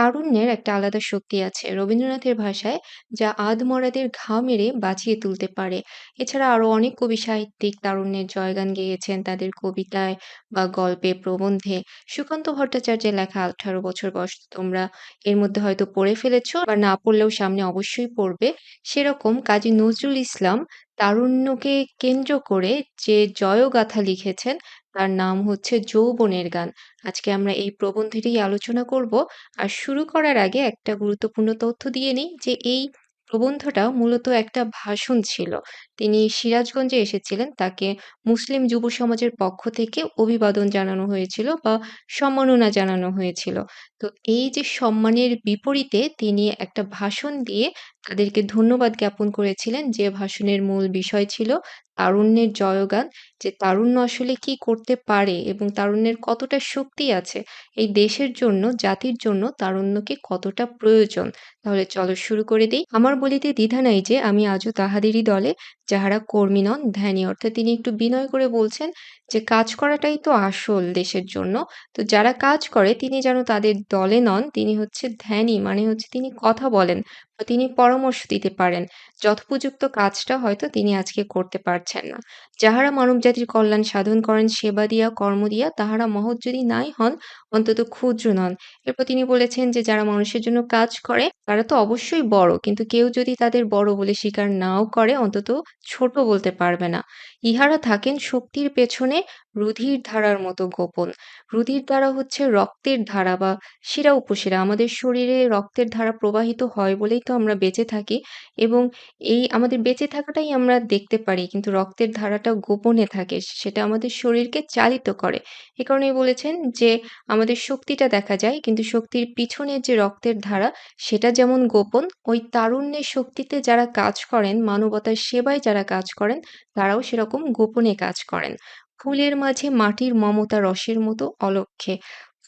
তারুণ্যের একটা আলাদা শক্তি আছে রবীন্দ্রনাথের ভাষায়, যা আধমরাদের ঘা মেরে বাঁচিয়ে তুলতে পারে। এছাড়া আরও অনেক কবি সাহিত্যিক তারুণ্যের জয়গান গেয়েছেন তাদের কবিতায় বা গল্পে প্রবন্ধে। সুকান্ত ভট্টাচার্যের লেখা আঠারো বছর বয়স তোমরা এর মধ্যে হয়তো পড়ে ফেলেছো বা না পড়লেও সামনে অবশ্যই পড়বে। সেরকম কাজী নজরুল ইসলাম তারুণ্যকে কেন্দ্র করে যে জয়গাথা লিখেছেন তার নাম হচ্ছে যৌবনের গান আজকে আমরা এই প্রবন্ধেরই আলোচনা করব আর শুরু করার আগে একটা গুরুত্বপূর্ণ তথ্য দিয়ে নিই যে এই প্রবন্ধটা মূলত একটা ভাষণ ছিল। তিনি সিরাজগঞ্জে এসেছিলেন। তাকে মুসলিম যুব সমাজের পক্ষ থেকে অভিবাদন জানানো হয়েছিল বা সম্মাননা জানানো হয়েছিল। তো এই যে সম্মানের বিপরীতে তিনি একটা ভাষণ দিয়ে তাদেরকে ধন্যবাদ জ্ঞাপন করেছিলেন যে ভাষণের মূল বিষয় ছিল তারুণ্যের জয়গান, যে তারুণ্য আসলে কি করতে পারে এবং তারুণ্যের কতটা শক্তি আছে, এই দেশের জন্য, জাতির জন্য তারুণ্যকে কতটা প্রয়োজন। তাহলে চলো শুরু করে দিই। আমার বলিতে দ্বিধা নাই যে আমি আজও তাহাদেরই দলে যাহারা কর্মী নন, ধ্যানী। অর্থাৎ তিনি একটু বিনয় করে বলছেন যে কাজ করাটাই তো আসল দেশের জন্য। তো যারা কাজ করে, তিনি যেন তাদের দলে নন তিনি হচ্ছে ধ্যানী মানে হচ্ছে তিনি কথা বলেন। তিনি পরামর্শ দিতে পারেন। যথোপযুক্ত কাজটা হয়তো তিনি আজকে করতে পারছেন না। যাহারা মানবজাতির কল্যাণ সাধন করেন, সেবা দিয়া, কর্ম দিয়া, তাহারা মহৎ যদি নাই হন, অন্তত ক্ষুদ্র নন। এরপর তিনি বলেছেন যে, যারা মানুষের জন্য কাজ করে, তারা তো অবশ্যই বড়, কিন্তু কেউ যদি তাদের বড় বলে স্বীকার নাও করে, অন্তত ছোট বলতে পারবে না। ইহারা থাকেন শক্তির পেছনে রুধির ধারার মতো গোপন। রুধির ধারা হচ্ছে রক্তের ধারা বা শিরা উপশিরা। আমাদের শরীরে রক্তের ধারা প্রবাহিত হয় বলেই তো আমরা বেঁচে থাকি এবং এই আমাদের বেঁচে থাকাটাই আমরা দেখতে পারি, কিন্তু রক্তের ধারাটা গোপনে থাকে, সেটা আমাদের শরীরকে চালিত করে। এ কারণেই বলেছেন যে আমাদের শক্তিটা দেখা যায়, কিন্তু শক্তির পিছনের যে রক্তের ধারা, সেটা যেমন গোপন, ওই তারুণ্যের শক্তিতে যারা কাজ করেন, মানবতার সেবায় যারা কাজ করেন, তারাও সেরকম গোপনে কাজ করেন। ফুলের মাঝে মাটির মমতা রসের মতো অলক্ষ্যে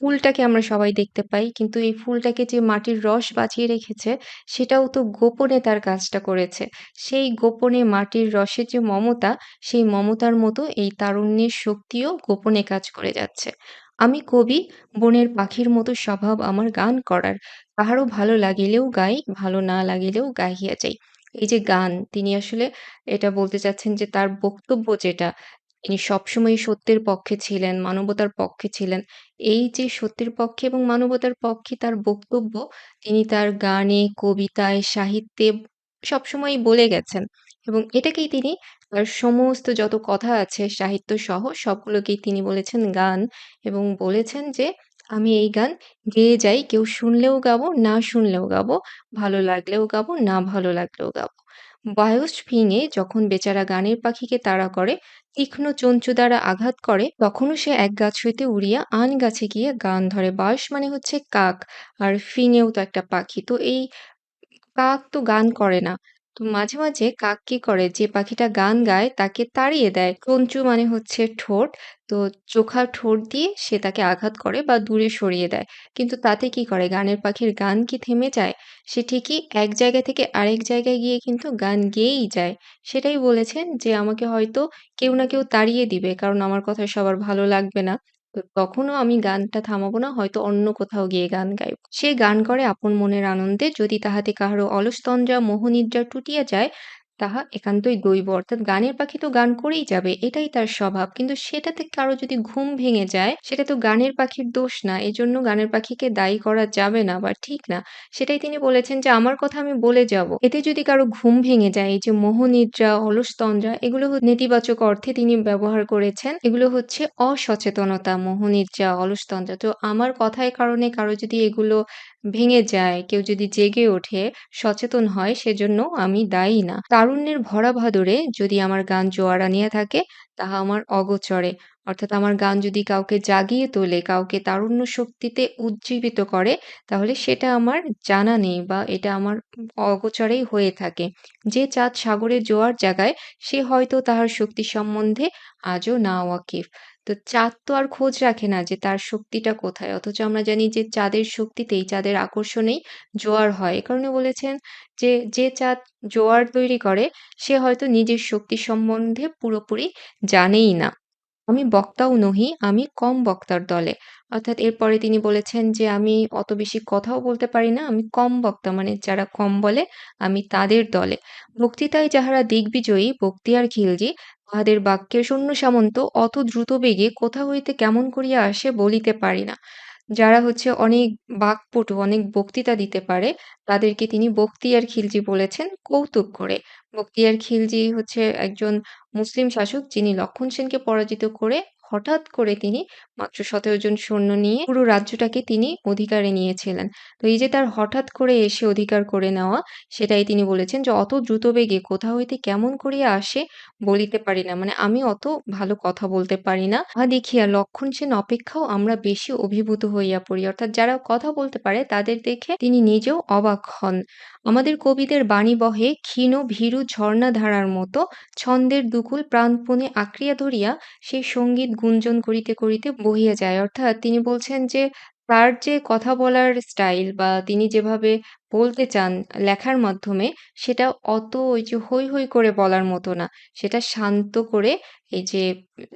ফুলটাকে আমরা সবাই দেখতে পাই। কিন্তু এই ফুলটাকে যে মাটির রস বাঁচিয়ে রেখেছে, সেটাও তো গোপনে তার কাজটা করেছে। সেই গোপনে মাটির রসের যে মমতা, সেই মমতার মতো এই তারুণ্যের শক্তিও গোপনে কাজ করে যাচ্ছে। আমি কবি, বনের পাখির মতো স্বভাব আমার গান করার। কাহারও ভালো লাগিলেও গাই, ভালো না লাগিলেও গাহিয়া যাই। এই যে গান, তিনি আসলে এটা বলতে চাচ্ছেন যে তার বক্তব্য যেটা তিনি সবসময়ই সত্যের পক্ষে ছিলেন, মানবতার পক্ষে ছিলেন। এই যে সত্যের পক্ষে এবং মানবতার পক্ষে তার বক্তব্য তিনি তার গানে, কবিতায়, সাহিত্যে সবসময়ই বলে গেছেন এবং এটাকেই তিনি তার সমস্ত যত কথা আছে সাহিত্য সহ সবগুলোকেই তিনি বলেছেন গান এবং বলেছেন যে, "আমি এই গান গেয়ে যাই। কেউ শুনলেও গাবো, না শুনলেও গাবো। ভালো লাগলেও গাবো, না ভালো লাগলেও গাবো।" বায়স ভেঙে যখন বেচারা গানের পাখিকে তাড়া করে, তীক্ষ্ণ চঞ্চু দ্বারা আঘাত করে, তখনও সে এক গাছ হইতে উড়িয়া আন গাছে গিয়ে গান ধরে বয়স মানে হচ্ছে কাক, আর ফিঙেও তো একটা পাখি। তো এই কাক তো গান করে না। তো মাঝে মাঝে কাক কি করে? যে পাখিটা গান গায় তাকে তাড়িয়ে দেয়। চঞ্চু মানে হচ্ছে ঠোঁট। তো চোখা ঠোঁট দিয়ে সে তাকে আঘাত করে বা দূরে সরিয়ে দেয়। কিন্তু তাতে কি করে? গানের পাখির গান কি থেমে যায়? সে ঠিকই এক জায়গা থেকে আরেক জায়গায় গিয়ে কিন্তু গান গেয়েই যায়। সেটাই বলেছেন যে আমাকে হয়তো কেউ না কেউ তাড়িয়ে দিবে। কারণ আমার কথা সবার ভালো লাগবে না। তো তখনও আমি গানটা থামাবো না, হয়তো অন্য কোথাও গিয়ে গান গাইব। সে গান করে আপন মনের আনন্দে যদি তাহাতে কাহারও অলসতন্দ্রা মোহনিদ্রা টুটিয়া যায় তাহা একান্তই দৈব। অর্থাৎ গানের পাখি তো গান করেই যাবে, এটাই তার স্বভাব। কিন্তু সেটাতে কারও যদি ঘুম ভেঙে যায়, সেটা তো গানের পাখির দোষ না, এজন্য গানের পাখিকে দায়ী করা যাবে না বা ঠিক না। সেটাই তিনি বলেছেন যে, আমার কথা আমি বলে যাব। এতে যদি কারও ঘুম ভেঙে যায়, এই যে মোহনিদ্রা, অলসতন্দ্রা, এগুলো নেতিবাচক অর্থে তিনি ব্যবহার করেছেন। এগুলো হচ্ছে অসচেতনতা, মোহনিদ্রা, অলসতন্দ্রা। তো আমার কথায় কারণে কারও যদি এগুলো ভেঙে যায়, কেউ যদি জেগে ওঠে, সচেতন হয় সেজন্য আমি দায়ী না। তারুণ্যের ভরা ভাদরে যদি আমার গান জোয়ার আনিয়া থাকে, তাহা আমার অগোচরে। অর্থাৎ আমার গান যদি কাউকে জাগিয়ে তোলে, কাউকে তারুণ্য শক্তিতে উজ্জীবিত করে, তাহলে সেটা আমার জানা নেই বা এটা আমার অগোচরেই হয়ে থাকে। যে চাঁদ সাগরে জোয়ার জাগায়, সে হয়তো তাহার শক্তি সম্বন্ধে আজও না ওয়াকিফ। তো চাঁদ তো আর খোঁজ রাখে না যে তার শক্তিটা কোথায়। অথচ আমরা জানি যে চাঁদের শক্তিতেই, চাঁদের আকর্ষণেই জোয়ার হয়। এ কারণে বলেছেন যে, যে চাঁদ জোয়ার তৈরি করে সে হয়তো নিজের শক্তি সম্বন্ধে পুরোপুরি জানেই না। আমি বক্তাও নহি, আমি কম বক্তার দলে। অর্থাৎ এরপরে তিনি বলেছেন যে, "আমি অত বেশি কথাও বলতে পারি না। আমি কম বক্তা মানে যারা কম বলে আমি তাদের দলে। বক্তৃতায় যাহারা দিগ্বিজয়ী বক্তিয়ার খিলজি তাহাদের বাক্যের শূন্য সামন্ত অত দ্রুত বেগে কোথা হইতে কেমন করিয়া আসে বলিতে পারি না।" যারা হচ্ছে অনেক বাকপটু, অনেক বক্তৃতা দিতে পারে তাদেরকে তিনি বখতিয়ার খিলজি বলেছেন কৌতুক করে। বক্তিয়ার খিলজি হচ্ছে একজন মুসলিম শাসক যিনি লক্ষণ সেনকে পরাজিত করে হঠাৎ করে তিনি মাত্র ১৭ জন সৈন্য নিয়ে পুরো রাজ্যটাকে তিনি অধিকারে নিয়েছিলেন। তো এই যে তার হঠাৎ করে এসে অধিকার করে নেওয়া সেটাই তিনি বলেছেন যে, "অত দ্রুত বেগে কোথা হইতে কেমন করিয়া আসে বলিতে পারি না।" মানে আমি অত ভালো কথা বলতে পারি না। উহা দেখিয়া লক্ষণ সেন অপেক্ষাও আমরা বেশি অভিভূত হইয়া পড়ি। অর্থাৎ যারা কথা বলতে পারে তাদের দেখে তিনি নিজেও অবাক হন। আমাদের কবিদের বাণী বহে ক্ষীণ ভীরু ঝর্ণাধারার মতো ছন্দের দুকুল প্রাণপণে আঁকড়িয়া ধরিয়া সেই সংগীত গুঞ্জন করিতে, করিতে বহিয়া যায়। অর্থাৎ তিনি বলছেন যে তার যে কথা বলার স্টাইল বা তিনি যেভাবে বলতে চান লেখার মাধ্যমে সেটা অত ওই যে হৈ, হৈ করে বলার মতো না। সেটা শান্ত করে এই যে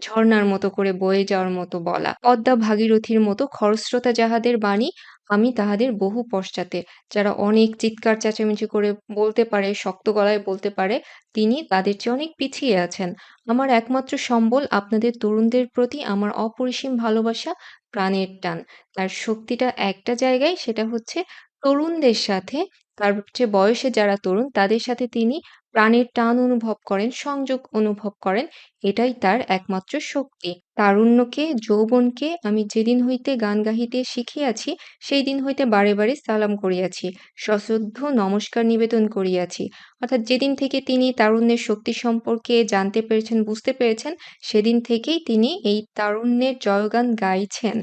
ঝর্ণার মতো করে বয়ে যাওয়ার মতো বলা। পদ্মা ভাগীরথীর মতো খরস্রোতা যাহাদের বাণী আমি তাহাদের বহু পশ্চাতে। যারা অনেক চিৎকার চেঁচামেচি করে বলতে পারে, শক্ত গলায় বলতে পারে, তিনি তাদের চেয়ে অনেক পিছিয়ে আছেন। আমার একমাত্র সম্বল আপনাদের তরুণদের প্রতি আমার অপরিসীম ভালোবাসা, প্রাণের টান। তার শক্তিটা একটা জায়গায় সেটা হচ্ছে তরুণদের সাথে তার চেয়ে বয়সে যারা তরুণ তাদের সাথে তিনি প্রাণের টান অনুভব করেন, সংযোগ অনুভব করেন। এটাই তার একমাত্র শক্তি। তারুণ্যকে, যৌবনকে আমি যেদিন হইতে গান গাহিতে শিখিয়াছি সেই দিন হইতে বারে, বারে সালাম করিয়াছি। সশ্রদ্ধ নমস্কার নিবেদন করিয়াছি। অর্থাৎ যেদিন থেকে তিনি তারুণ্যের শক্তি সম্পর্কে জানতে পেরেছেন, বুঝতে পেরেছেন সেদিন থেকেই তিনি এই তারুণ্যের জয়গান গাইছেন।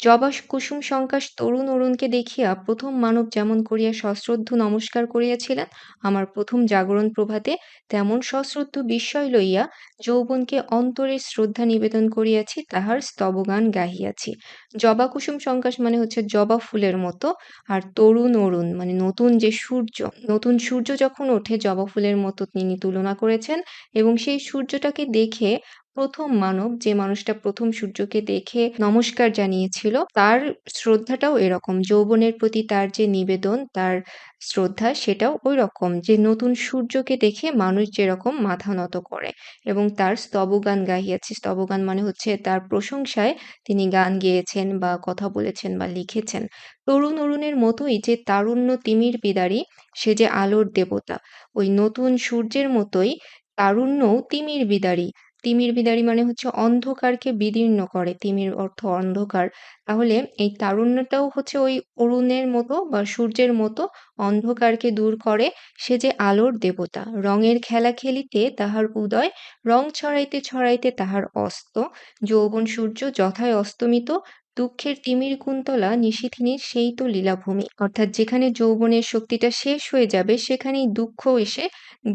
জবা কুসুম সংকাশ তরুণ অরুণকে দেখিয়া প্রথম মানব যেমন করিয়া সশ্রদ্ধ নমস্কার করিয়াছিলেন আমার প্রথম জাগরণ প্রভাতে তেমন সশ্রদ্ধ বিস্ময় লইয়া যৌবনকে অন্তরের শ্রদ্ধা নিবেদন করিয়াছি তাহার স্তবগান গাহিয়াছি। জবা কুসুম সংকাশ মানে হচ্ছে জবা ফুলের মতো আর তরুণ অরুণ মানে নতুন যে সূর্য, নতুন সূর্য যখন ওঠে জবা ফুলের মতো তিনি তুলনা করেছেন এবং সেই সূর্যটাকে দেখে প্রথম মানব যে মানুষটা প্রথম সূর্যকে দেখে নমস্কার জানিয়েছিল তার শ্রদ্ধাটাও এরকম। যৌবনের প্রতি তার যে নিবেদন, তার শ্রদ্ধা সেটাও ওই রকম যে নতুন সূর্যকে দেখে মানুষ যেরকম মাথা নত করে এবং তার স্তবগান গাহিয়াছে। স্তবগান মানে হচ্ছে তার প্রশংসায় তিনি গান গেয়েছেন বা কথা বলেছেন বা লিখেছেন। তরুণ অরুণের মতোই যে তারুণ্য তিমির বিদারী সে যে আলোর দেবতা। ওই নতুন সূর্যের মতোই তারুণ্যও তিমির বিদারী। তিমির বিদারী মানে হচ্ছে অন্ধকারকে বিদীর্ণ করে। তিমির অর্থ অন্ধকার। তাহলে এই তারুণ্যটাও হচ্ছে ওই অরুণের মতো বা সূর্যের মতো অন্ধকারকে দূর করে। সে যে আলোর দেবতা। রঙের খেলা খেলিতে তাহার উদয়, রং ছড়াইতে ছড়াইতে তাহার অস্ত। যৌবন সূর্য যথায় অস্তমিত, দুঃখের তিমির কুন্তলা নিশিথিনীর সেই তো লীলাভূমি। অর্থাৎ যেখানে যৌবনের শক্তিটা শেষ হয়ে যাবে সেখানেই দুঃখ এসে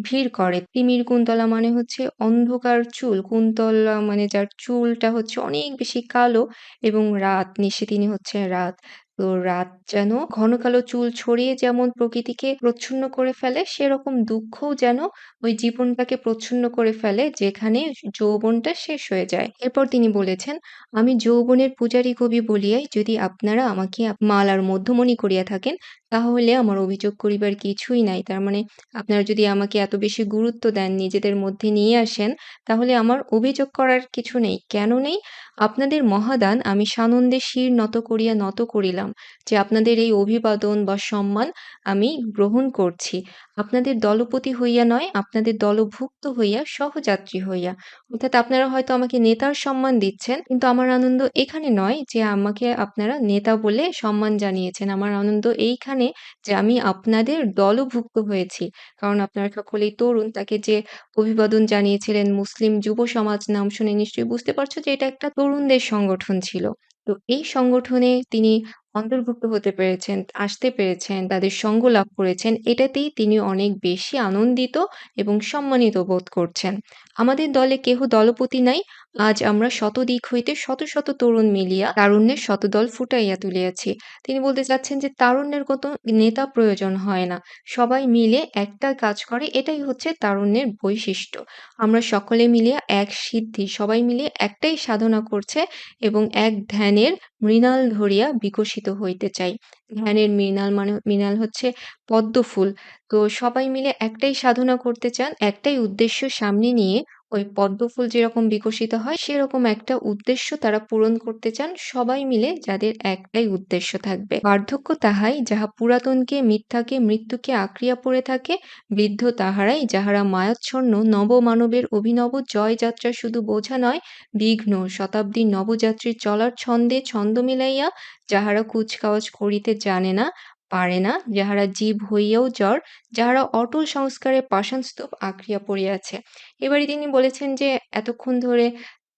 ভিড় করে। তিমির কুন্তলা মানে হচ্ছে অন্ধকার চুল। কুন্তলা মানে যার চুলটা হচ্ছে অনেক বেশি কালো এবং রাত, নিশিথিনী হচ্ছে রাত। তো রাত যেন ঘন কালো চুল ছড়িয়ে যেমন প্রকৃতিকে প্রচ্ছন্ন করে ফেলে সেরকম দুঃখও যেন ওই জীবনটাকে প্রচ্ছন্ন করে ফেলে যেখানে যৌবনটা শেষ হয়ে যায়। এরপর তিনি বলেছেন, "আমি যৌবনের পূজারী কবি বলিয়াই যদি আপনারা আমাকে মালার মধ্যমণি করিয়া থাকেন তাহলে আমার অভিযোগ করিবার কিছুই নাই। তার মানে আপনারা যদি আমাকে এত বেশি গুরুত্ব দেন, নিজেদের মধ্যে নিয়ে আসেন তাহলে আমার অভিযোগ করার কিছু নেই। কেন নেই? আপনাদের মহাদান আমি সানন্দে শির নত করিয়া নত করিলাম, যে আপনাদের এই অভিবাদন বা সম্মান আমি গ্রহণ করছি। আপনাদের দলপতি হইয়া নয়, আপনাদের দলভুক্ত হইয়া সহযাত্রী হইয়া। অর্থাৎ আপনারা হয়তো আমাকে নেতার সম্মান দিচ্ছেন কিন্তু আমার আনন্দ এখানে নয় যে আমাকে আপনারা নেতা বলে সম্মান জানিয়েছেন। আমার আনন্দ এইখানে যে আমি আপনাদের দলভুক্ত হয়েছি। কারণ আপনারা সকলেই তরুণ তাকে যে অভিবাদন জানিয়েছিলেন মুসলিম যুব সমাজ নাম শুনে নিশ্চয়ই বুঝতে পারছ যে এটা একটা তরুণদের সংগঠন ছিল। তো এই সংগঠনে তিনি অন্তর্ভুক্ত হতে পেরেছেন, আসতে পেরেছেন, তাদের সঙ্গ লাভ করেছেন, এটাতেই তিনি অনেক বেশি আনন্দিত এবং সম্মানিত বোধ করছেন। আমাদের দলে কেহ দলপতি নাই, আজ আমরা শতদিক হইতে শত শত তরুণ মিলিয়া তারুণ্যের শতদল ফুটাইয়া তুলিয়াছি। তিনি বলতে চাচ্ছেন যে তারুণ্যের কোনো নেতা প্রয়োজন হয় না। সবাই মিলে একটা কাজ করে এটাই হচ্ছে তারুণ্যের বৈশিষ্ট্য। আমরা সকলে মিলিয়া এক সিদ্ধি, সবাই মিলে একটাই সাধনা করছে এবং এক ধ্যানের মৃণাল ধরিয়া বিকশিত হইতে চাই। ধ্যানের মৃণাল মানে মৃণাল হচ্ছে পদ্ম ফুল তো সবাই মিলে একটাই সাধনা করতে চান, একটাই উদ্দেশ্য সামনে নিয়ে ওই পদ্মফুল যেরকম বিকশিত হয় সেরকম একটা উদ্দেশ্য তারা পূরণ করতে চান সবাই মিলে যাদের একটাই উদ্দেশ্য থাকবে। বার্ধক্য তাহাই যাহা পুরাতনকে মিথ্যাকে মৃত্যুকে আঁকড়িয়া পড়ে থাকে, বৃদ্ধ তাহারাই যাহারা মায়াচ্ছন্ন নবমানবের অভিনব জয়যাত্রা শুধু বোঝা নয়, বিঘ্ন শতাব্দীর নবযাত্রীর চলার ছন্দে ছন্দ মিলাইয়া যাহারা কুচকাওয়াজ করিতে জানে না, পারে না, যাহারা জীব হইয়াও জড়, যাহারা অটল সংস্কারে পাষাণস্তূপ আঁকড়িয়া পড়িয়াছে। এবারে তিনি বলেছেন যে এতক্ষণ ধরে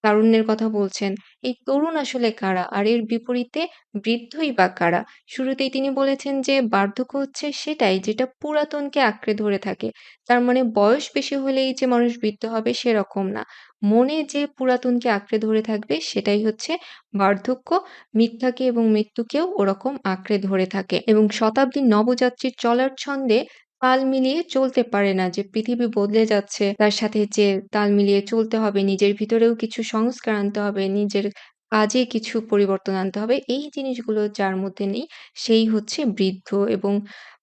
তারুণ্যের কথা বলছেন। এই তরুণ আসলে কারা? আর এর বিপরীতে বৃদ্ধই বা কারা? শুরুতেই তিনি বলেছেন যে বার্ধক্য হচ্ছে সেটাই যেটা পুরাতনকে আঁকড়ে ধরে থাকে। তার মানে বয়স বেশি হলেই যে মানুষ বৃদ্ধ হবে সেরকম না। মনে যে পুরাতনকে আঁকড়ে ধরে থাকবে সেটাই হচ্ছে বার্ধক্য। মিথ্যাকে এবং মৃত্যুকেও ওরকম আঁকড়ে ধরে থাকে এবং শতাব্দীর নবযাত্রীর চলার ছন্দে তাল মিলিয়ে চলতে পারে না যে পৃথিবী বদলে যাচ্ছে তার সাথে যে তাল মিলিয়ে চলতে হবে, নিজের ভিতরেও কিছু সংস্কার আনতে হবে, নিজের কাজে কিছু পরিবর্তন আনতে হবে। এই জিনিসগুলো যার মধ্যে নেই সেই হচ্ছে বৃদ্ধ এবং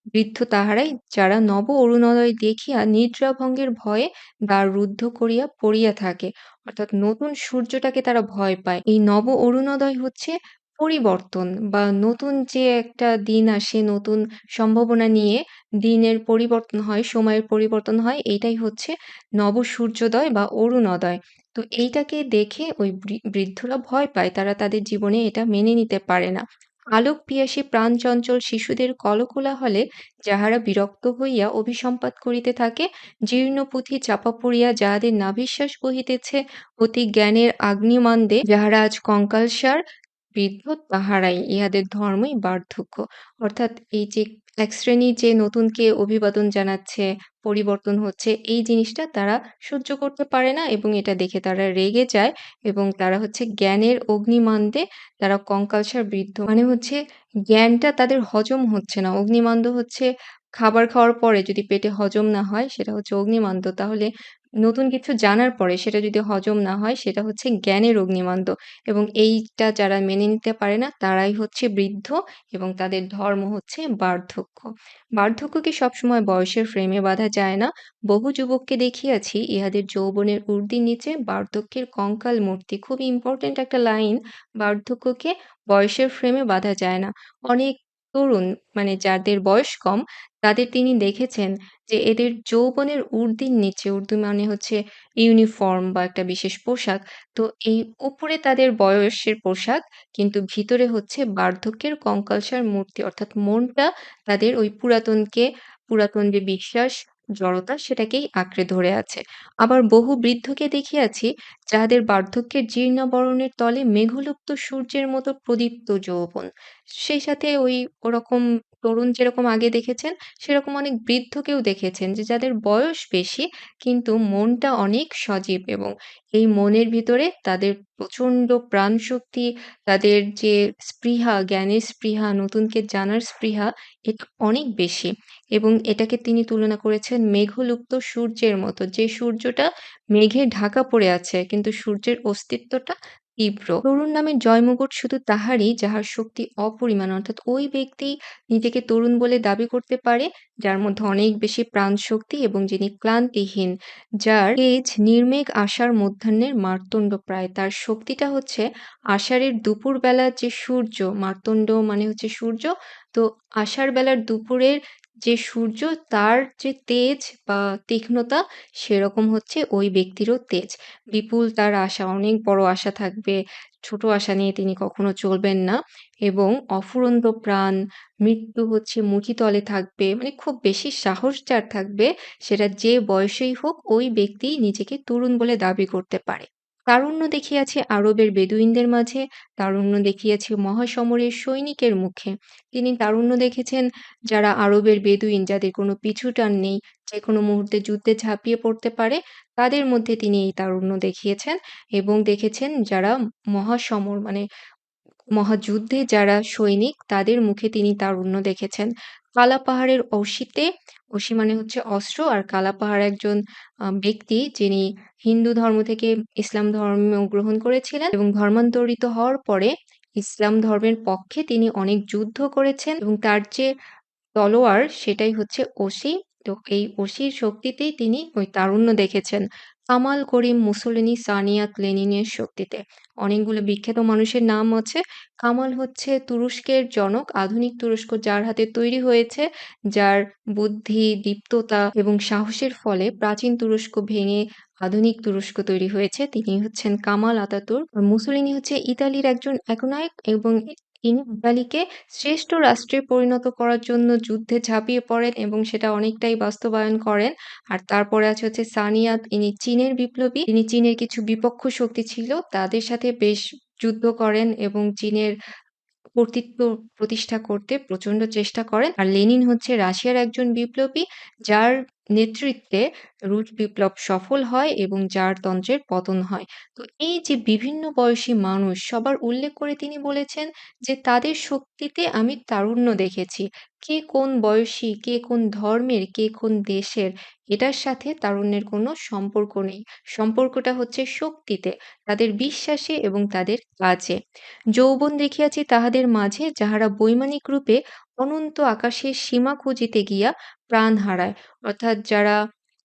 বৃদ্ধ তাহারাই যারা নব অরুণোদয় দেখিয়া নিদ্রাভঙ্গের ভয়ে দ্বার রুদ্ধ করিয়া পড়িয়া থাকে। অর্থাৎ নতুন সূর্যটাকে তারা ভয় পায়। এই নব অরুণোদয় হচ্ছে পরিবর্তন বা নতুন যে একটা দিন আসে, নতুন সম্ভাবনা নিয়ে দিনের পরিবর্তন হয়, সময়ের পরিবর্তন হয়, এইটাই হচ্ছে নব সূর্যোদয় বা অরুণোদয়। তো এইটাকে দেখে ওই বৃদ্ধরা ভয় পায়। তারা তাদের জীবনে এটা মেনে নিতে পারে না। আলোক পিয়াসী প্রাণচঞ্চল শিশুদের কলকোলা হলে যাহারা বিরক্ত হইয়া অভিসম্পাত করিতে থাকে, জীর্ণ পুঁথি চাপা পড়িয়া যাহাদের নাভিশ্বাস বহিতেছে, অতি জ্ঞানের আগ্নিমান্দে যাহারা আজ কঙ্কালসার, বৃদ্ধ তাহারাই, ইহাদের ধর্মই বার্ধক্য। অর্থাৎ এই যে এক শ্রেণি যে নতুনকে অভিবাদন জানাচ্ছে, পরিবর্তন হচ্ছে, এই জিনিসটা তারা সহ্য করতে পারে না এবং এটা দেখে তারা রেগে যায় এবং তারা হচ্ছে জ্ঞানের অগ্নিমান্দে তারা কঙ্কালসার বৃদ্ধ মানে হচ্ছে জ্ঞানটা তাদের হজম হচ্ছে না। অগ্নিমান্দ হচ্ছে খাবার খাওয়ার পরে যদি পেটে হজম না হয় সেটা হচ্ছে অগ্নিমান্দ। তাহলে নতুন কিছু জানার পরে সেটা যদি হজম না হয়, সেটা হচ্ছে জ্ঞানের অগ্নিমান্দ এবং এইটা যারা মেনে নিতে পারে না, তারাই হচ্ছে বৃদ্ধ এবং তাদের ধর্ম হচ্ছে বার্ধক্য। বার্ধক্যকে সবসময় বয়সের ফ্রেমে বাঁধা যায় না। বহু যুবককে দেখিয়াছি, ইহাদের যৌবনের উর্দির নিচে বার্ধক্যের কঙ্কাল মূর্তি। খুবই ইম্পোর্টেন্ট একটা লাইন বার্ধক্যকে বয়সের ফ্রেমে বাঁধা যায় না। অনেক তরুণ মানে যাদের বয়স কম তাদের তিনি দেখেছেন যে এদের যৌবনের ঊর্ধ্বের নিচে, উর্দু মানে হচ্ছে ইউনিফর্ম বা একটা বিশেষ পোশাক। তো এই উপরে তাদের বয়সের পোশাক কিন্তু ভিতরে হচ্ছে বার্ধক্যের কঙ্কালসার মূর্তি। অর্থাৎ মনটা তাদের ওই পুরাতনকে পুরাতন যে বিশ্বাস, জড়তা সেটাকেই আঁকড়ে ধরে আছে। আবার বহু বৃদ্ধকে দেখিয়াছি যাহাদের বার্ধক্যের জীর্ণাবরণের তলে মেঘলুপ্ত সূর্যের মতো প্রদীপ্ত যৌবন। সেই সাথে ওই ওরকম তরুণ যেরকম আগে দেখেছেন সেরকম অনেক বৃদ্ধকেও দেখেছেন যে যাদের বয়স বেশি কিন্তু মনটা অনেক সজীব এবং এই মনের ভিতরে তাদের প্রচণ্ড প্রাণশক্তি, তাদের যে স্পৃহা, জ্ঞানের স্পৃহা, নতুনকে জানার স্পৃহা এটা অনেক বেশি এবং এটাকে তিনি তুলনা করেছেন মেঘলুপ্ত সূর্যের মতো। যে সূর্যটা মেঘে ঢাকা পড়ে আছে কিন্তু সূর্যের অস্তিত্বটা তীব্র। তরুণ নামের জয়মুকুট শুধু তাহারই যাহার শক্তি অপরিমাণ অর্থাৎ ওই ব্যক্তি নিজেকে তরুণ বলে দাবি করতে পারে যার মধ্যে অনেক বেশি প্রাণ শক্তি এবং যিনি ক্লান্তিহীন, যার তেজ নির্মেঘ আষাঢ় মধ্যাহ্নের মার্তণ্ড প্রায়। তার শক্তিটা হচ্ছে আষাঢ়ের দুপুরবেলার যে সূর্য, মার্তণ্ড মানে হচ্ছে সূর্য। তো আষাঢ় বেলার দুপুরের যে সূর্য তার যে তেজ বা তীক্ষ্ণতা সেরকম হচ্ছে ওই ব্যক্তিরও তেজ। বিপুল তার আশা, অনেক বড় আশা থাকবে। ছোট আশা নিয়ে তিনি কখনো চলবেন না এবং অফুরন্ত প্রাণ, মৃত্যু হচ্ছে মুঠিতলে থাকবে। মানে খুব বেশি সাহস যার থাকবে সেটা যে বয়সেই হোক ওই ব্যক্তি নিজেকে তরুণ বলে দাবি করতে পারে। তারুণ্য দেখিয়াছে আরবের বেদুইনদের মাঝে, তারুণ্য দেখিয়াছে মহাসমরের সৈনিকের মুখে। তিনি তারুণ্য দেখেছেন যারা আরবের বেদুইন যাদের কোনো পিছুটান নেই, যেকোনো মুহূর্তে যুদ্ধে ঝাঁপিয়ে পড়তে পারে, তাদের মধ্যে তিনি এই তারুণ্য দেখিয়েছেন এবং দেখেছেন যারা মহাসমর মানে মহাযুদ্ধে যারা সৈনিক তাদের মুখে তিনি তারুণ্য দেখেছেন। কালা পাহাড়ের অসিতে, অসি মানে হচ্ছে অস্ত্র আর কালা পাহাড় একজন ব্যক্তি যিনি হিন্দু ধর্ম থেকে ইসলাম ধর্ম গ্রহণ করেছিলেন এবং ধর্মান্তরিত হওয়ার পরে ইসলাম ধর্মের পক্ষে তিনি অনেক যুদ্ধ করেছেন এবং তার যে তলোয়ার সেটাই হচ্ছে অসি। তো এই অসির শক্তিতেই তিনি ওই তারুণ্য দেখেছেন। কামাল করিম, মুসোলিনি, সানিয়াত, লেনিনের শক্তিতে। অনেকগুলো বিখ্যাত মানুষের নাম আছে। কামাল হচ্ছে তুরস্কের জনক, আধুনিক তুরস্ক যার হাতে তৈরি হয়েছে, যার বুদ্ধি, দীপ্ততা এবং সাহসের ফলে প্রাচীন তুরস্ক ভেঙে আধুনিক তুরস্ক তৈরি হয়েছে। তিনি হচ্ছেন কামাল আতাতুর মুসোলিনি হচ্ছে ইতালির একজন একনায়ক এবং তিনি ইতালিকে শ্রেষ্ঠ রাষ্ট্রে পরিণত করার জন্য যুদ্ধে ঝাঁপিয়ে পড়েন এবং সেটা অনেকটাই বাস্তবায়ন করেন। আর তারপরে আছে হচ্ছে সানিয়াত, ইনি চীনের বিপ্লবী। তিনি চীনের কিছু বিপক্ষ শক্তি ছিল, তাদের সাথে বেশ যুদ্ধ করেন এবং চীনের কর্তৃত্ব প্রতিষ্ঠা করতে প্রচণ্ড চেষ্টা করেন। আর লেনিন হচ্ছে রাশিয়ার একজন বিপ্লবী, যার নেতৃত্বে রুশ বিপ্লব সফল হয় এবং জারতন্ত্রের পতন হয়। তো এই যে বিভিন্ন বয়সী মানুষ সবার উল্লেখ করে তিনি বলেছেন যে, "তাদের শক্তিতে আমি তারুণ্য দেখেছি। কে কোন বয়সী, কে কোন ধর্মের, কে কোন দেশের এটার সাথে তারুণ্যের কোনো সম্পর্ক নেই। সম্পর্কটা হচ্ছে শক্তিতে, তাদের বিশ্বাসে এবং তাদের কাজে। যৌবন দেখিয়াছি তাহাদের মাঝে যাহারা বৈমানিক রূপে অনন্ত আকাশের সীমা খুঁজিতে গিয়া প্রাণ হারায়।" অর্থাৎ যারা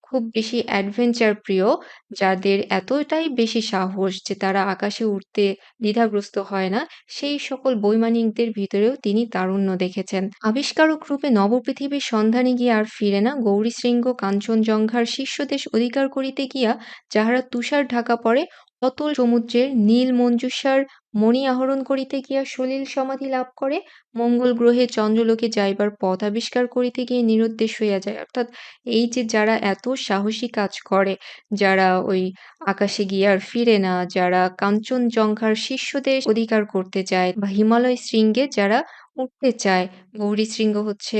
খুব বেশি অ্যাডভেঞ্চার প্রিয়, যাদের এতটাই বেশি সাহস যে তারা আকাশে উঠতে দ্বিধাগ্রস্ত হয় না, সেই সকল বৈমানিকদের ভিতরেও তিনি তারুণ্য দেখেছেন। আবিষ্কারক রূপে নবপৃথিবীর সন্ধানে গিয়া আর ফিরে না, গৌরীশৃঙ্গ কাঞ্চনজঙ্ঘার শীর্ষদেশ অধিকার করিতে গিয়া যাহারা তুষার ঢাকা পড়ে, অতল সমুদ্রের নীল মঞ্জুষার মণি আহরণ করিতে গিয়া সলিল সমাধি লাভ করে, মঙ্গল গ্রহে চন্দ্রলোকে যাইবার পথ আবিষ্কার করিতে গিয়ে নিরুদ্দেশ হইয়া যায়। অর্থাৎ এই যে যারা এত সাহসী কাজ করে, যারা ওই আকাশে গিয়ে আর ফিরে না, যারা কাঞ্চনজঙ্ঘার শীর্ষদেশ অধিকার করতে যায় বা হিমালয় শৃঙ্গে যারা উঠতে চায়, গৌরীশৃঙ্গ হচ্ছে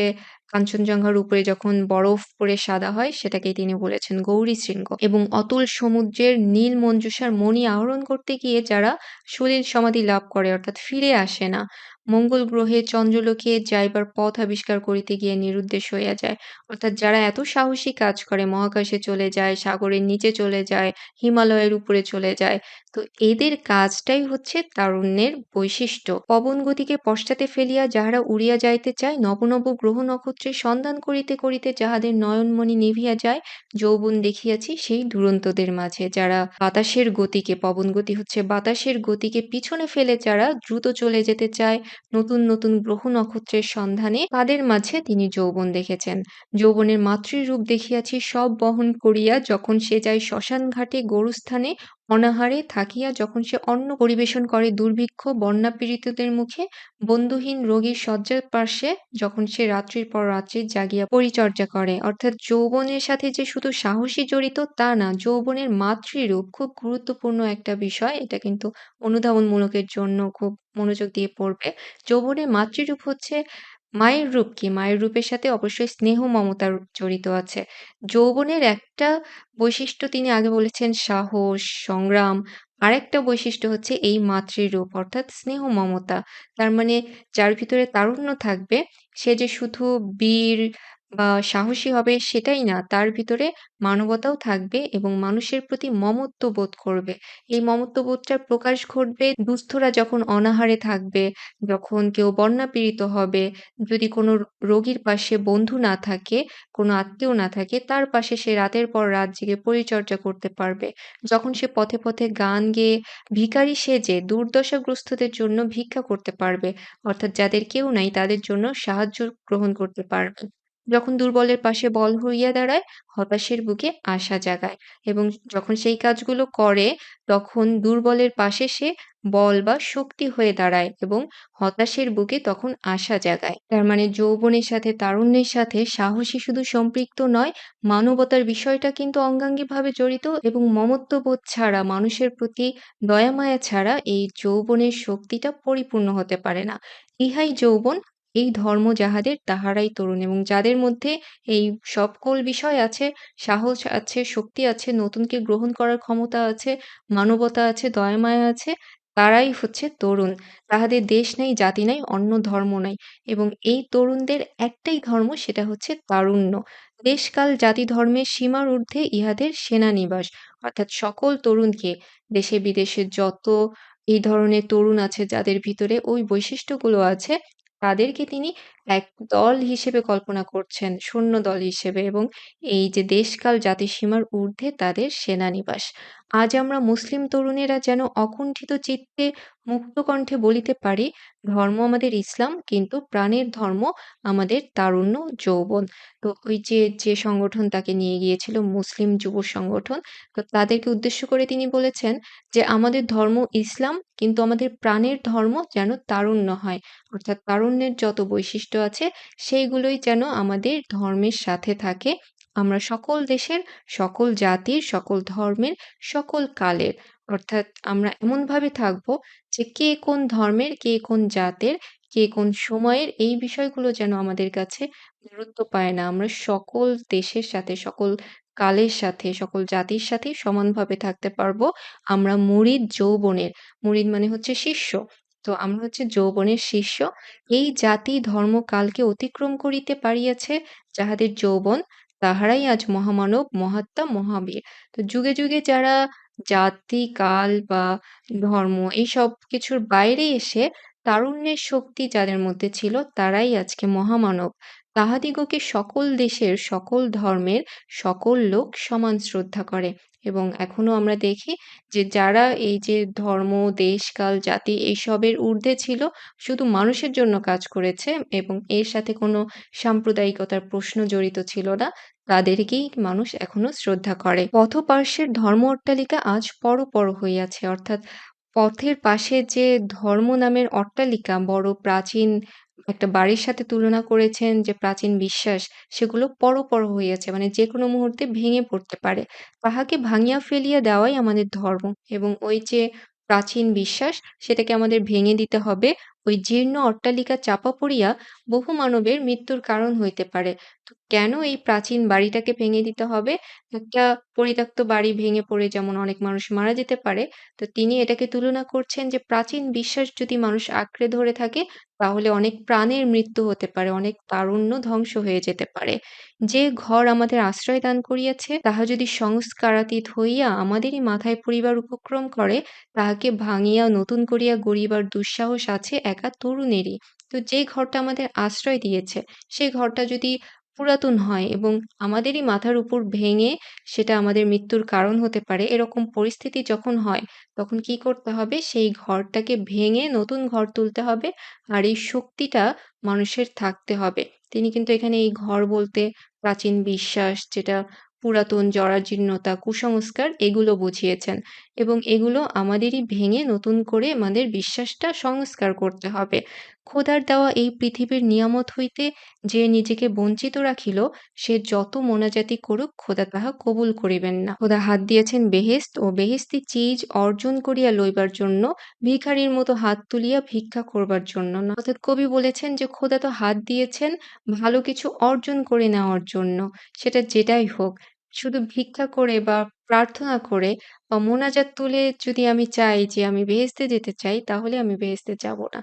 কাঞ্চনজঙ্ঘার উপরে যখন বরফ পড়ে সাদা হয় সেটাকেই তিনি বলেছেন গৌরীশৃঙ্গ এবং অতুল সমুদ্রের নীল মঞ্জুষার মণি আহরণ করতে গিয়ে যারা সলিল সমাধি লাভ করে অর্থাৎ ফিরে আসে না, মঙ্গল গ্রহে চন্দ্রলোকে যাইবার পথ আবিষ্কার করিতে গিয়ে নিরুদ্দেশ হইয়া যায়। অর্থাৎ যারা এত সাহসী কাজ করে, মহাকাশে চলে যায়, সাগরের নিচে চলে যায়, হিমালয়ের উপরে চলে যায়, তো এদের কাজটাই হচ্ছে তারুণ্যের বৈশিষ্ট্য। পবন গতিকে পশ্চাতে ফেলিয়া যাহারা উড়িয়া যাইতে চায়, নব নব গ্রহ নক্ষত্রের সন্ধান করিতে করিতে যাহাদের নয়নমণি নিভিয়া যায়, যৌবন দেখিয়াছি সেই দুরন্তদের মাঝে। যারা বাতাসের গতিকে, পবন গতি হচ্ছে বাতাসের গতিকে পিছনে ফেলে যারা দ্রুত চলে যেতে চায়, নতুন নতুন গ্রহ নক্ষত্রের সন্ধানে, তাদের মাঝে তিনি যৌবন দেখেছেন। যৌবনের মাতৃরূপ দেখিয়াছি সব বহন করিয়া যখন সে যায় শ্মশান ঘাটে গোরস্থানে অনাহারে থাকিয়া যখন সে অন্ন পরিবেশন করে দুর্ভিক্ষ বন্যাপীড়িতদের মুখে, বন্ধুহীন রোগীর শয্যার পার্শ্বে যখন সে রাত্রির পর রাত্রি জাগিয়া পরিচর্যা করে। অর্থাৎ যৌবনের সাথে যে শুধু সাহসী জড়িত তা না, যৌবনের মাতৃরূপ খুব গুরুত্বপূর্ণ একটা বিষয়। এটা কিন্তু অনুধাবনমূলকের জন্য খুব মনোযোগ দিয়ে পড়বে। যৌবনের মাতৃরূপ হচ্ছে মায়ের রূপ কি? মায়ের রূপের সাথে অবশ্যই স্নেহ মমতা জড়িত আছে। যৌবনের একটা বৈশিষ্ট্য তিনি আগে বলেছেন সাহস, সংগ্রাম। আরেকটা বৈশিষ্ট্য হচ্ছে এই মাতৃরূপ অর্থাৎ স্নেহ মমতা। তার মানে যার ভিতরে তারুণ্য থাকবে, সে যে শুধু বীর বা সাহসী হবে সেটাই না, তার ভিতরে মানবতাও থাকবে এবং মানুষের প্রতি মমত্ব বোধ করবে। এই মমত্ববোধটার প্রকাশ ঘটবে দুস্থরা যখন অনাহারে থাকবে, যখন কেউ বন্যাপীড়িত হবে, যদি কোনো রোগীর পাশে বন্ধু না থাকে, কোনো আত্মীয় না থাকে, তার পাশে সে রাতের পর রাত জেগে পরিচর্যা করতে পারবে। যখন সে পথে পথে গান গেয়ে ভিখারি সেজে দুর্দশাগ্রস্তদের জন্য ভিক্ষা করতে পারবে, অর্থাৎ যাদের কেউ নাই তাদের জন্য সাহায্য গ্রহণ করতে পারবে। যখন দুর্বলের পাশে বল হইয়া দাঁড়ায়, হতাশের বুকে আশা জাগায় এবং যখন সেই কাজগুলো করে তখন দুর্বলের পাশে সে বল বা শক্তি হয়ে দাঁড়ায় এবং হতাশের বুকে তখন আশা জাগায়। তার মানে যৌবনের সাথে তারুণ্যের সাথে সাহসী শুধু সম্পৃক্ত নয়, মানবতার বিষয়টা কিন্তু অঙ্গাঙ্গিভাবে জড়িত এবং মমত্ববোধ ছাড়া মানুষের প্রতি দয়ামায়া ছাড়া এই যৌবনের শক্তিটা পরিপূর্ণ হতে পারে না। ইহাই যৌবন, এই ধর্ম যাহাদের তাহারাই তরুণ এবং যাদের মধ্যে এই সকল বিষয় আছে, সাহস আছে, শক্তি আছে, নতুনকে গ্রহণ করার ক্ষমতা আছে, মানবতা আছে, দয়া মায়া আছে, তারাই হচ্ছে তরুণ। তাহাদের দেশ নাই, জাতি নাই, অন্য ধর্ম নাই এবং এই তরুণদের একটাই ধর্ম সেটা হচ্ছে তারুণ্য। দেশকাল জাতি, ধর্মের সীমার ঊর্ধ্বে ইহাদের সেনানিবাস। অর্থাৎ সকল তরুণকে দেশে বিদেশে যত এই ধরনের তরুণ আছে যাদের ভিতরে ওই বৈশিষ্ট্যগুলো আছে, তাদেরকে তিনি এক দল হিসেবে কল্পনা করছেন, শূন্য দল হিসেবে এবং এই যে দেশকাল জাতিসীমার জাতি ঊর্ধ্বে তাদের সেনানিবাস। আজ আমরা মুসলিম তরুণেরা যেন অকুণ্ঠিত চিত্তে মুক্ত কণ্ঠে বলিতে পারি, ধর্ম আমাদের ইসলাম কিন্তু প্রাণের ধর্ম আমাদের তারুণ্য, যৌবন। তো ওই যে, যে সংগঠন তাকে নিয়ে গিয়েছিল মুসলিম যুব সংগঠন, তো তাদেরকে উদ্দেশ্য করে তিনি বলেছেন যে, "আমাদের ধর্ম ইসলাম কিন্তু আমাদের প্রাণের ধর্ম যেন তারুণ্য হয়। অর্থাৎ তারুণ্যের যত বৈশিষ্ট্য আছে সেইগুলোই যেন আমাদের ধর্মের সাথে থাকে। আমরা সকল দেশের, সকল জাতির, সকল ধর্মের, সকল কালের। অর্থাৎ আমরা এমনভাবে থাকব যে কে কোন ধর্মের, কে কোন জাতের, কে কোন সময়ের এই বিষয়গুলো যেন আমাদের কাছে গুরুত্ব পায় না। আমরা সকল দেশের সাথে, সকল কালের সাথে, সকল জাতির সাথেই সমানভাবে থাকতে পারব। আমরা মুরিদ যৌবনের। মুরিদ মানে হচ্ছে শিষ্য। তো আমরা হচ্ছে যৌবনের শিষ্য। এই জাতি, ধর্ম, কালকে অতিক্রম করিতে পারিয়াছে যাহাদের যৌবন, তাহারাই আজ মহামানব, মহাত্মা, মহাবীর। তো যুগে, যুগে যারা জাতি, কাল বা ধর্ম এইসব কিছুর বাইরে এসে তারুণ্যের শক্তি যাদের মধ্যে ছিল তারাই আজকে মহামানব। তাহাদিগকে সকল দেশের, সকল ধর্মের, সকল লোক সমান শ্রদ্ধা করে এবং এখনও আমরা দেখি যে যারা এই যে ধর্ম, দেশ, কাল, জাতি এইসবের ঊর্ধ্বে ছিল, শুধু মানুষের জন্য কাজ করেছে এবং এর সাথে কোনো সাম্প্রদায়িকতার প্রশ্ন জড়িত ছিল না, তাদেরকেই মানুষ এখনও শ্রদ্ধা করে। পথপার্শ্বের ধর্ম অট্টালিকা আজ পড়, পড় হইয়াছে। অর্থাৎ পথের পাশে যে ধর্ম নামের অট্টালিকা বড় প্রাচীন একটা বাড়ির সাথে তুলনা করেছেন যে প্রাচীন বিশ্বাস, সেগুলো পরপর হইয়াছে। মানে যে কোনো মুহূর্তে ভেঙে পড়তে পারে। তাহাকে ভাঙিয়া ফেলিয়া দেওয়াই আমাদের ধর্ম এবং ওই যে প্রাচীন বিশ্বাস সেটাকে আমাদের ভেঙে দিতে হবে। ওই জীর্ণ অট্টালিকা চাপা পড়িয়া বহু মানবের মৃত্যুর কারণ হইতে পারে। তো কেন এই প্রাচীন বাড়িটাকে ভেঙে দিতে হবে? একটা পরিত্যক্ত বাড়ি ভেঙে পড়ে যেমন অনেক মানুষ মারা যেতে পারে, তো তিনি এটাকে তুলনা করছেন যে প্রাচীন বিশ্বাস যদি মানুষ আঁকড়ে ধরে থাকে, তাহলে অনেক প্রাণের মৃত্যু হতে পারে, অনেক তারুণ্য ধ্বংস হয়ে যেতে পারে। যে ঘর আমাদের আশ্রয় দান করিয়াছে, তাহা যদি সংস্কারাতীত হইয়া আমাদেরই মাথায় পড়িবার উপক্রম করে, তাহাকে ভাঙিয়া নতুন করিয়া গড়িবার দুঃসাহস আছে একা তরুণেরই। তো যে ঘরটা আমাদের আশ্রয় দিয়েছে, সেই ঘরটা যদি পুরাতন হয় এবং আমাদেরই মাথার উপর ভেঙে সেটা আমাদের মৃত্যুর কারণ হতে পারে, এরকম পরিস্থিতি যখন হয়, তখন কি করতে হবে? সেই ঘরটাকে ভেঙে নতুন ঘর তুলতে হবে আর এই শক্তিটা মানুষের থাকতে হবে। তিনি কিন্তু এখানে এই ঘর বলতে প্রাচীন বিশ্বাস যেটা পুরাতন জরাজীর্ণতা, কুসংস্কার এগুলো বুঝিয়েছেন এবং এগুলো আমাদেরই ভেঙে নতুন করে আমাদের বিশ্বাসটা সংস্কার করতে হবে। খোদার দেওয়া এই পৃথিবীর নিয়ামত হইতে যে নিজেকে বঞ্চিত রাখিল, সে যত মোনাজাতি করুক খোদা তাহা কবুল করিবেন না। খোদা হাত দিয়েছেন বেহেশত ও বেহেস্তি চিজ অর্জন করিয়া লইবার জন্য, ভিখারীর মতো হাত তুলিয়া ভিক্ষা করবার জন্য না। অর্থাৎ কবি বলেছেন যে খোদা তো হাত দিয়েছেন ভালো কিছু অর্জন করে নেওয়ার জন্য, সেটা যেটাই হোক। শুধু ভিক্ষা করে বা প্রার্থনা করে বা মোনাজাত তুলে যদি আমি চাই যে আমি বেহেশতে যেতে চাই, তাহলে আমি বেহেশতে যাব না।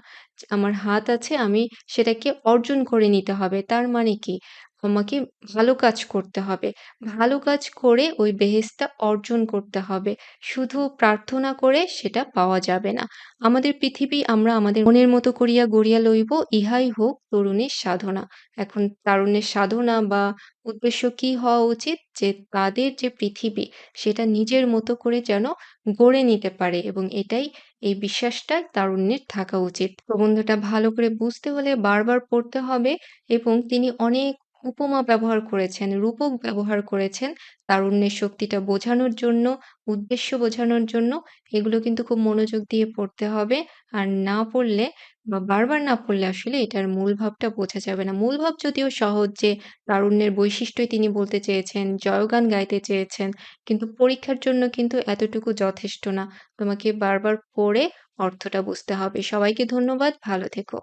আমার হাত আছে আমি সেটাকে অর্জন করে নিতে হবে। তার মানে কি? আমাকে ভালো কাজ করতে হবে। ভালো কাজ করে ওই বেহেশতটা অর্জন করতে হবে। শুধু প্রার্থনা করে সেটা পাওয়া যাবে না। আমাদের পৃথিবী আমরা আমাদের মনের মতো করিয়া গড়িয়া লইব, ইহাই হোক তরুণের সাধনা। এখন তারুণ্যের সাধনা বা উদ্দেশ্য কি হওয়া উচিত? যে তাদের যে পৃথিবী, সেটা নিজের মতো করে যেন গড়ে নিতে পারে এবং এটাই এই বিশ্বাসটা তারুণ্যের থাকা উচিত। প্রবন্ধটা ভালো করে বুঝতে হলে বারবার পড়তে হবে এবং তিনি অনেক উপমা ব্যবহার করেছেন, রূপক ব্যবহার করেছেন তারুণ্যের শক্তিটা বোঝানোর জন্য, উদ্দেশ্য বোঝানোর জন্য। এগুলো কিন্তু খুব মনোযোগ দিয়ে পড়তে হবে। আর না পড়লে বা বারবার না পড়লে আসলে এটার মূল ভাবটা বোঝা যাবে না। মূল ভাব যদিও সহজ যে তারুণ্যের বৈশিষ্ট্যই তিনি বলতে চেয়েছেন, জয়গান গাইতে চেয়েছেন। কিন্তু পরীক্ষার জন্য কিন্তু এতটুকু যথেষ্ট না। তোমাকে বারবার পড়ে অর্থটা বুঝতে হবে। সবাইকে ধন্যবাদ। ভালো থেকো।